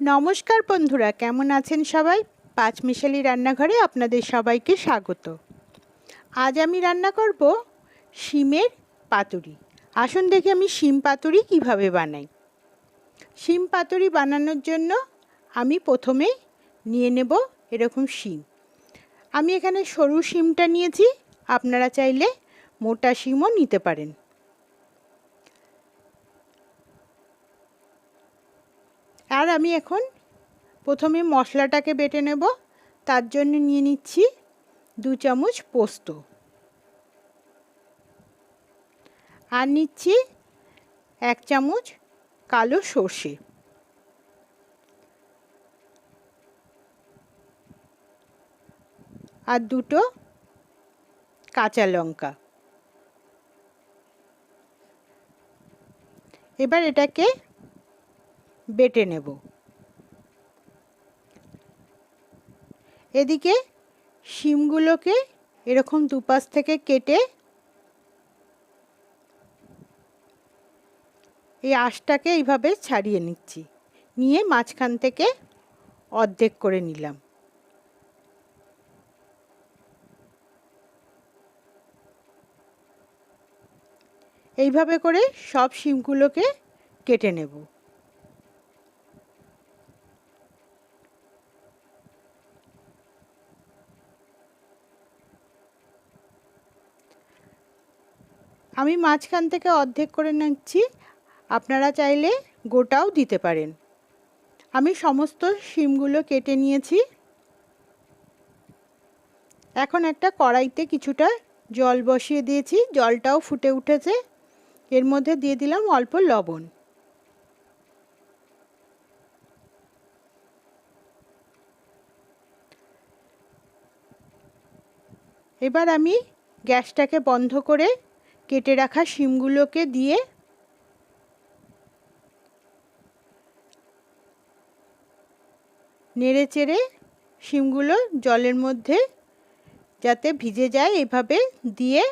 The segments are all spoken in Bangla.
নমস্কার বন্ধুরা, কেমন আছেন সবাই? পাঁচ পাঁচমিশালি রান্নাঘরে আপনাদের সবাইকে স্বাগত। আজ আমি রান্না করব শিমের পাতুরি। আসুন দেখি আমি শিম পাতুরি কীভাবে বানাই। শিম পাতুরি বানানোর জন্য আমি প্রথমে নিয়ে নেব এরকম শিম। আমি এখানে সরু শিমটা নিয়েছি, আপনারা চাইলে মোটা শিমও নিতে পারেন। আর আমি এখন প্রথমে মশলাটাকে বেটে নেব। তার জন্য নিয়ে নিচ্ছি দু চামচ পোস্ত। আর নিচ্ছি এক চামচ কালো সর্ষে। আর দুটো কাঁচা লঙ্কা। এবার এটাকে বেটে নেব। এদিকে শিমগুলোকে এরকম দুপাশ থেকে কেটে এই আঁশটাকে এইভাবে ছাড়িয়ে নিচ্ছি। নিয়ে মাঝখান থেকে অর্ধেক করে নিলাম। এইভাবে করে সব শিমগুলোকে কেটে নেব। আমি মাঝখান থেকে অর্ধেক করে নিচ্ছি। আপনারা চাইলে গোটাও দিতে পারেন। আমি সমস্ত শিমগুলো কেটে নিয়েছি। এখন একটা কড়াইতে কিছুটা জল বসিয়ে দিয়েছি। জলটাও ফুটে উঠেছে। এর মধ্যে দিয়ে দিলাম অল্প লবণ। এবার আমি গ্যাসটাকে বন্ধ করে কেটে রাখা শিমগুলোকে দিয়ে নেড়ে চেড়ে শিমগুলো জলের মধ্যে যাতে ভিজে যায়, এভাবে দিয়ে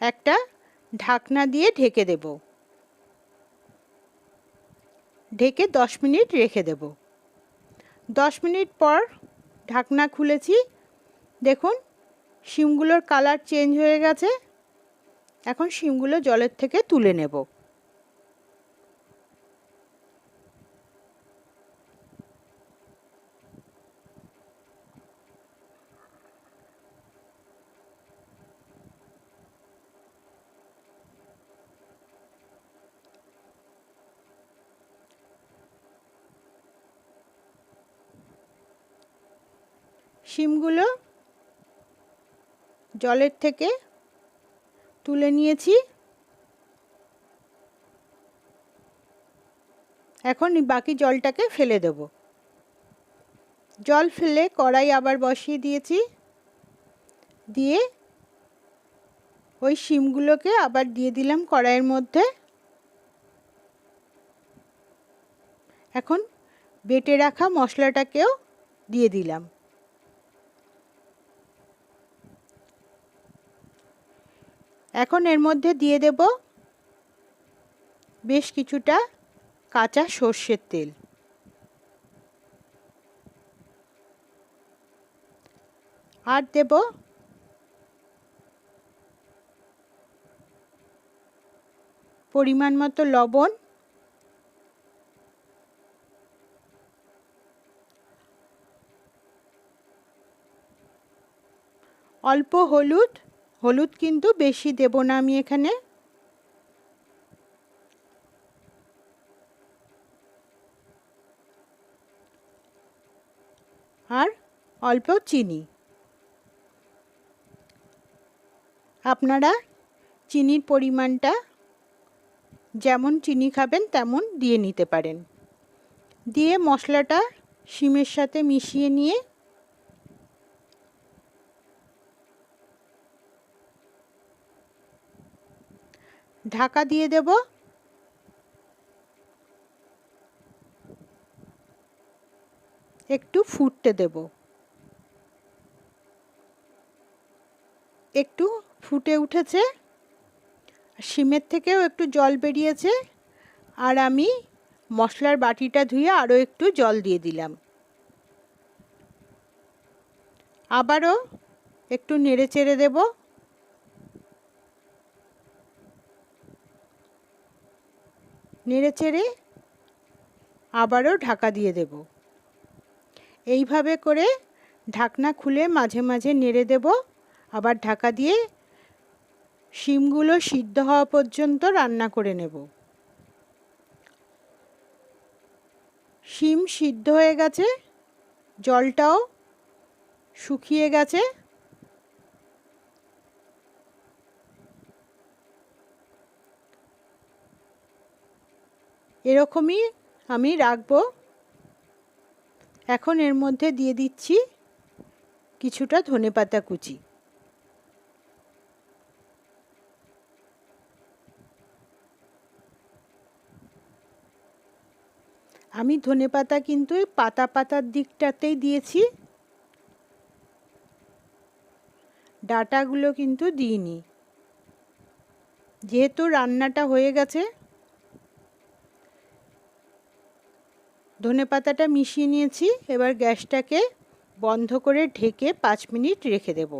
একটা ঢাকনা দিয়ে ঢেকে দেব। ঢেকে দশ মিনিট রেখে দেব। দশ মিনিট পর ঢাকনা খুলেছি। দেখুন শিমগুলোর কালার চেঞ্জ হয়ে গেছে। এখন শিমগুলো জলের থেকে তুলে নেব। শিমগুলো জলের থেকে তুলে নিয়েছি। এখন বাকি জলটাকে ফেলে দেব। জল ফেলে কড়াই আবার বসিয়ে দিয়েছি। দিয়ে ওই শিমগুলোকে আবার দিয়ে দিলাম কড়াইয়ের মধ্যে। এখন বেটে রাখা মশলাটাকেও দিয়ে দিলাম। এখন এর মধ্যে দিয়ে দেব বেশ কিছুটা কাঁচা সর্ষের তেল। আর দেব পরিমাণ মতো লবণ। অল্প হলুদ হলুদ কিন্তু বেশি দেব না আমি এখানে। আর অল্প চিনি। আপনারা চিনির পরিমাণটা যেমন চিনি খাবেন তেমন দিয়ে নিতে পারেন। দিয়ে মশলাটা শিমের সাথে মিশিয়ে নিয়ে ঢাকা দিয়ে দেব। একটু ফুটতে দেব। একটু ফুটে উঠেছে। শিমের থেকেও একটু জল বেরিয়েছে। আর আমি মশলার বাটিটা ধুয়ে আরও একটু জল দিয়ে দিলাম। আবারও একটু নেড়ে চেড়ে দেব। নেড়ে চেড়ে আবারও ঢাকা দিয়ে দেব। এইভাবে করে ঢাকনা খুলে মাঝে মাঝে নেড়ে দেব। আবার ঢাকা দিয়ে শিমগুলো সিদ্ধ হওয়া পর্যন্ত রান্না করে নেব। শিম সিদ্ধ হয়ে গেছে, জলটাও শুকিয়ে গেছে। এরকমই আমি রাখব। এখন এর মধ্যে দিয়ে দিচ্ছি কিছুটা ধনেপাতা কুচি। আমি ধনেপাতা কিন্তু পাতা পাতার দিকটাতেই দিয়েছি। ডাটাগুলো কিন্তু দিইনি। যেহেতু রান্নাটা হয়ে গেছে ধনে পাতাটা মিশিয়ে নিয়েছি, এবার গ্যাসটাকে বন্ধ করে ঢেকে পাঁচ মিনিট রেখে দেব।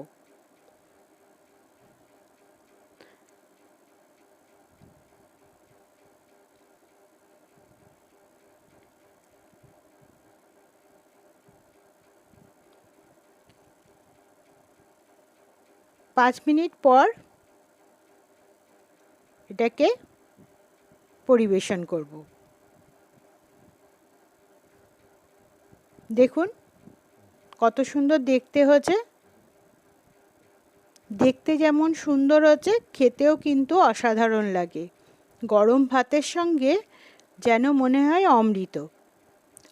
পাঁচ মিনিট পর এটাকে পরিবেশন করব। দেখুন, কত সুন্দর দেখতে হয়েছে। দেখতে যেমন সুন্দর হচ্ছে খেতেও কিন্তু অসাধারণ লাগে। গরম ভাতের সঙ্গে যেন মনে হয় অমৃত।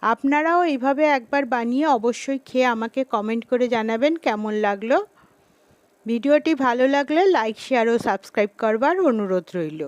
আপনারাও এইভাবে একবার বানিয়ে অবশ্যই খেয়ে আমাকে কমেন্ট করে জানাবেন কেমন লাগল। ভিডিওটি ভালো লাগলে লাইক শেয়ার ও সাবস্ক্রাইব করবার অনুরোধ রইল।